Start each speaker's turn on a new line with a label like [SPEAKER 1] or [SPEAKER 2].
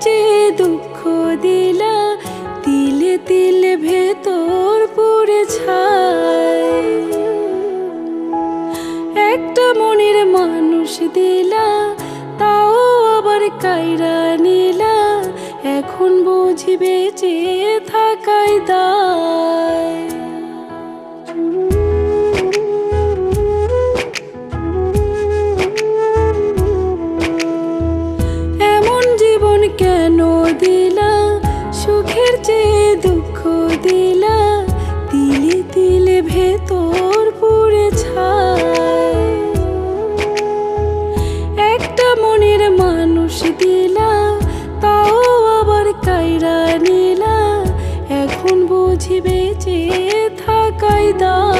[SPEAKER 1] যে দুঃখ দিলা, তিলে তিলে ভেতর পড়ে একটা মনের মানুষ দিলা, তাও আবার কাইরা নিলা, এখন বুঝি বেঁচে থাকাই দায়। কেন দিলা? সুখের যে দুঃখ দিলা? দিলে দিলে ভেতর পুরে ছায়। একটা মনের মানুষ দিলা, তাও আবার কাইরা নিলা। এখন বুঝিবে যে থাকাই দা